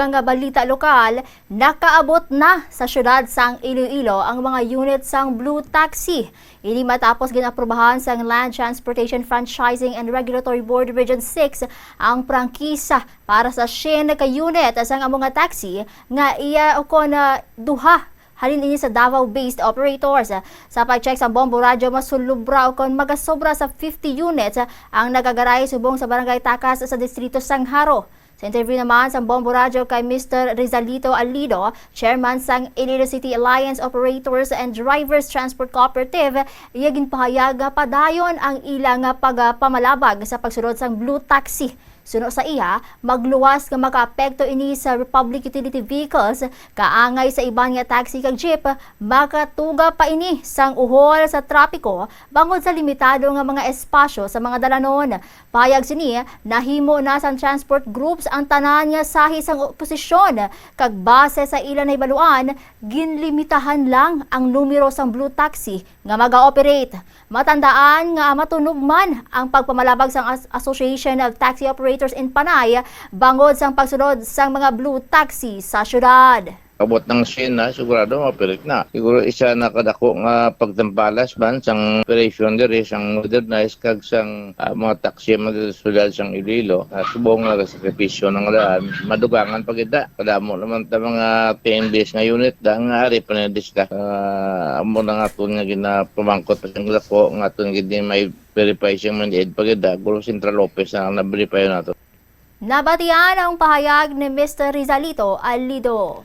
ubang nga balita lokal, nakaabot na sa syudad sang Iloilo ang mga unit sang Blue Taxi. Ini matapos ginaprobahan sang Land Transportation Franchising and Regulatory Board Region 6 ang prangkisa para sa shin ka unit sang amo nga taxi nga iya o na duha halin ini sa Davao-based operators. Sa pag-check sa Bombo Radyo, masulubra o kon magasobra sa 50 units ang nagagaray subong sa Barangay Takas sa Distrito Sangharo. Sa interview naman sa Bombo Radyo kay Mr. Rizalito Alido, chairman sang Iloilo City Alliance Operators and Drivers Transport Cooperative, iyagin pahayag padayon ang ilang pagpamalabag sa pagsulod sang Blue Taxi. Suno sa iya, magluwas nga makaapekto ini sa Republic Utility Vehicles, kaangay sa iban nga taxi kag jeep, makatuga pa ini sang uhol sa trapiko bangod sa limitado nga mga espasyo sa mga dalanon. Payag sini, nahimo na sang transport groups ang tanan nga sahi sang oposisyon, kag base sa ilan na ibaluan, ginlimitahan lang ang numero sang blue taxi nga maga-operate. Matandaan nga matunog man ang pagpamalabag sang As- Association of Taxi Operators in Panay bangod sang pagsunod sang mga blue taxi sa syudad. Abot ng sin na, sigurado mapilit na. Siguro isa na kadako nga pagtampalas ban sang operation diri sang modernize kag sang ah, mga taxi mga sulad sang Iloilo. Uh, subong nga sakripisyo ng daan, madugangan pagida. Kadamo naman ta mga PMBs nga unit da nga ari panedis ka. Uh, amo na nga nga ginapamangkot pa sang dako nga tun gid may verify siyang manid pagida. Guro Central Lopez ang na-verify nato. Nabatian ang pahayag ni Mr. Rizalito Alido.